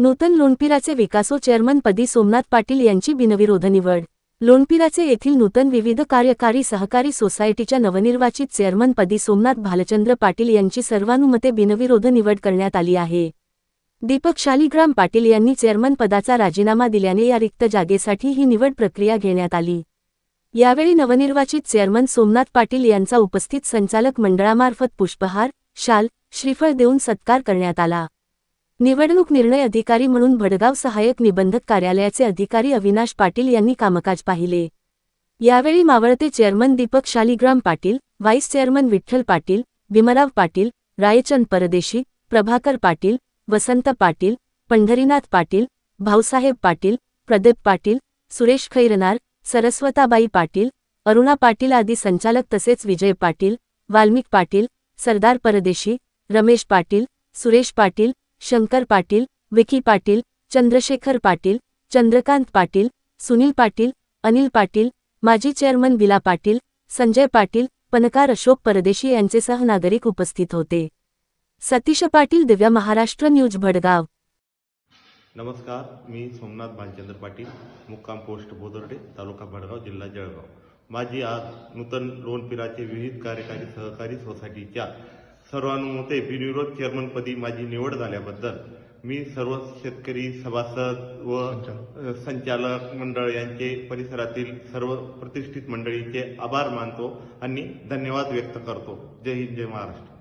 नूतन लोणपिराचे विकासो chairman पदी सोमनाथ पाटील यांची बिनविरोध निवड. लोणपिराचे येथील नूतन विविध कार्यकारी सहकारी सोसायटीच्या नवनिर्वाचित चेअरमनपदी सोमनाथ भालचंद्र पाटील यांची सर्वानुमते बिनविरोध निवड करण्यात आली आहे. दीपक शालिग्राम पाटील यांनी चेअरमन पदाचा राजीनामा दिल्याने या रिक्त जागेसाठी ही निवड प्रक्रिया घेण्यात आली. यावेळी नवनिर्वाचित चेअरमन सोमनाथ पाटील यांचा उपस्थित संचालक मंडळामार्फत पुष्पहार शाल श्रीफळ देऊन सत्कार करण्यात आला. निवडणूक निर्णय अधिकारी म्हणून भडगाव सहाय्यक निबंधक कार्यालयाचे अधिकारी अविनाश पाटील यांनी कामकाज पाहिले. यावेळी मावळते chairman Deepak Shaligram Patil vice chairman Vitthal Patil Bhimrao Patil Raichand Pardeshi Prabhakar Patil वसंत पाटील पंढरीनाथ पाटील भाऊसाहेब पाटील प्रदीप पाटील सुरेश खैरनार सरस्वताबाई पाटील अरुणा पाटील आदी संचालक तसेच विजय पाटील वाल्मिक पाटील सरदार परदेशी रमेश पाटील सुरेश पाटील शंकर पाटील विकी पाटील चंद्रशेखर पाटील चंद्रकांत पाटील सुनील पाटील अनिल पाटील माजी चेअरमन बिला पाटील संजय पाटील पनकार अशोक परदेशी यांचे सहनागरिक उपस्थित होते. सतीश पाटील दिव्य महाराष्ट्र न्यूज भडगाव. नमस्कार मी सोमनाथ भालचंद्र पाटील मुक्काम पोस्ट बोदर्डे तालुका भडगाव जिल्हा जळगाव. माझी आज नूतन लोणपिराचे विविध कार्यकारी सहकारी सोसायटीच्या सर्वानुमते बिनविरोध चेअरमनपदी माझी निवड झाल्याबद्दल मी सर्व शेतकरी सभासद व संचालक मंडळ यांचे परिसरातील सर्व प्रतिष्ठित मंडळीचे आभार मानतो आणि धन्यवाद व्यक्त करतो. जय हिंद जय महाराष्ट्र.